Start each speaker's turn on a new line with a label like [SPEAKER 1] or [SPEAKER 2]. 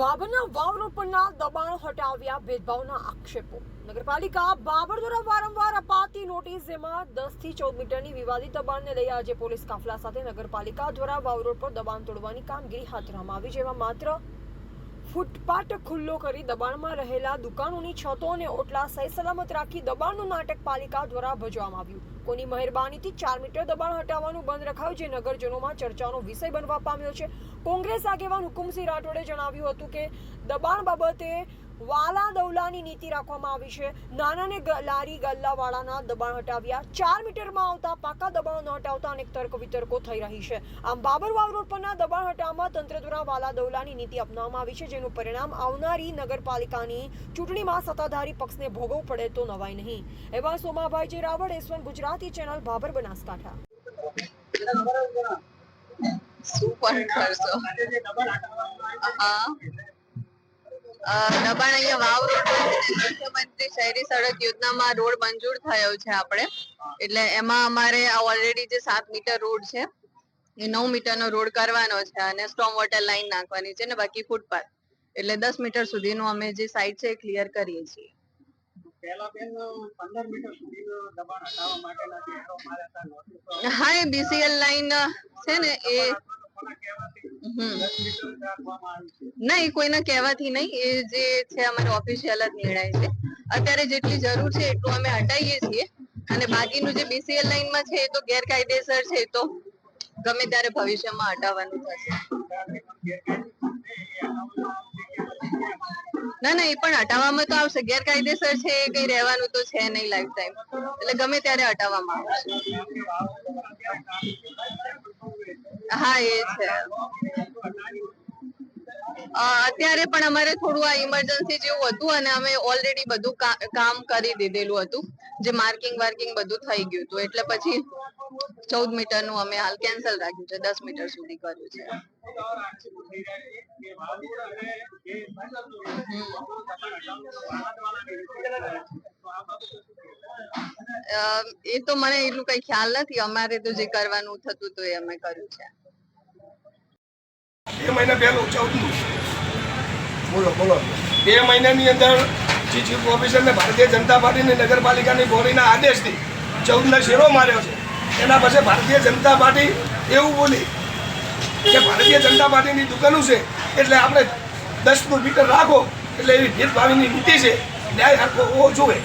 [SPEAKER 1] બાબરના વાવ road પરના દબાણ હટાવ્યા ભેદભાવના આક્ષેપો. નગરપાલિકા બાબર દ્વારા વારંવાર અપાતી નોટિસ જેમાં દસથી ચૌદ મીટરની વિવાદિત દબાણને લઈ આજે પોલીસ કાફલા સાથે નગરપાલિકા દ્વારા વાવ રોડ પર દબાણ તોડવાની કામગીરી હાથ ધરવામાં આવી, જેમાં માત્ર ફૂટપાથ ખુલ્લો કરી દબાણમાં રહેલા દુકાનોની છતો અને ઓટલા સહી સલામત રાખી દબાણનું નાટક પાલિકા દ્વારા ભજવામાં આવ્યું. કોની મહેરબાનીથી ચાર મીટર દબાણ હટાવવાનું બંધ રખાયું જે નગરજનોમાં ચર્ચાનો વિષય બનવા પામ્યો છે. કોંગ્રેસ આગેવાન હુકુમસિંહ રાઠોડે જણાવ્યું હતું કે દબાણ બાબતે વાલા દવલાની નીતિ રાખવામાં આવી છે. નાના ને લારી ગલ્લાવાળાના દબાણ હટાવ્યા. ચાર મીટરમાં આવતા પાકા દબાણો ન હટાવતા અનેક તર્ક વિતર્કો થઈ રહી છે. આમ બાબર વાવ રોડ પરના દબાણ હટાવવામાં તંત્ર દ્વારા વાલા દવલાની નીતિ અપનાવવામાં આવી છે જેનું પરિણામ આવનારી નગરપાલિકાની ચૂંટણીમાં સત્તાધારી પક્ષને ભોગવવું પડે તો નવાય નહીં. એવા સોમાભાઈ જે Raval S one Gujarati channel Bhabhar Banaskantha.
[SPEAKER 2] શું પણ કરશો? હા. દબાણ અહીંયા વાવ રોડ મુખ્યમંત્રી શહેરી સડક યોજનામાં રોડ મંજૂર થયો છે આપણે. એટલે એમાં અમારે ઓલરેડી જે સાત મીટર રોડ છે એ નવ મીટરનો રોડ કરવાનો છે અને સ્ટોમ વોટર લાઈન નાખવાની છે ને બાકી ફૂટપાથ એટલે દસ મીટર સુધીનું અમે જે સાઈડ છે એ ક્લિયર કરીએ છીએ. હા એ બીસીએલ લાઈન છે ને એ ના એ કોઈના કહેવાથી નહીં. એ જે છે, અમારો ઓફિશિયલ જ નિર્ણય છે. અત્યારે જેટલી જરૂર છે, એટલું અમે હટાઈએ છીએ. અને બાકીનું જે બીસીએલ લાઈનમાં છે, એ તો ગેરકાયદેસર છે તો ગમે ત્યારે ભવિષ્યમાં હટાવવાનું થશે. ના ના, એ પણ હટાવવામાં તો આવશે. ગેરકાયદેસર છે એ કઈ રહેવાનું તો છે નહીં લાઈફ ટાઈમ એટલે ગમે ત્યારે હટાવવામાં આવશે. હા, એ છે. અત્યારે પણ અમારે થોડું આ ઇમરજન્સી જેવું હતું અને અમે ઓલરેડી બધું કામ કરી દીધેલું હતું. જે માર્કિંગ વાર્કિંગ બધું થઈ ગયું હતું. એટલે પછી ચૌદ મીટરનું અમે હાલ કેન્સલ રાખ્યું છે, દસ મીટર સુધી કર્યું છે. એ તો મને એટલું કઈ ખ્યાલ નથી. અમારે તો જે કરવાનું થતું તો એ અમે કર્યું છે.
[SPEAKER 3] બે મહિના પહેલું ચૌદનું બોલો બોલો. બે મહિનાની અંદર જે ચીફ ઓફિસરને ભારતીય જનતા પાર્ટીની નગરપાલિકાની બોડીના આદેશથી ચૌદના શેરો માર્યો છે. એના પછી ભારતીય જનતા પાર્ટી એવું બોલી કે ભારતીય જનતા પાર્ટીની દુકાનો છે, એટલે આપણે દસનું મીટર રાખો, એટલે એવી ભેદભાવીની નીતિ છે. ન્યાય આપવો હોવો જોઈએ.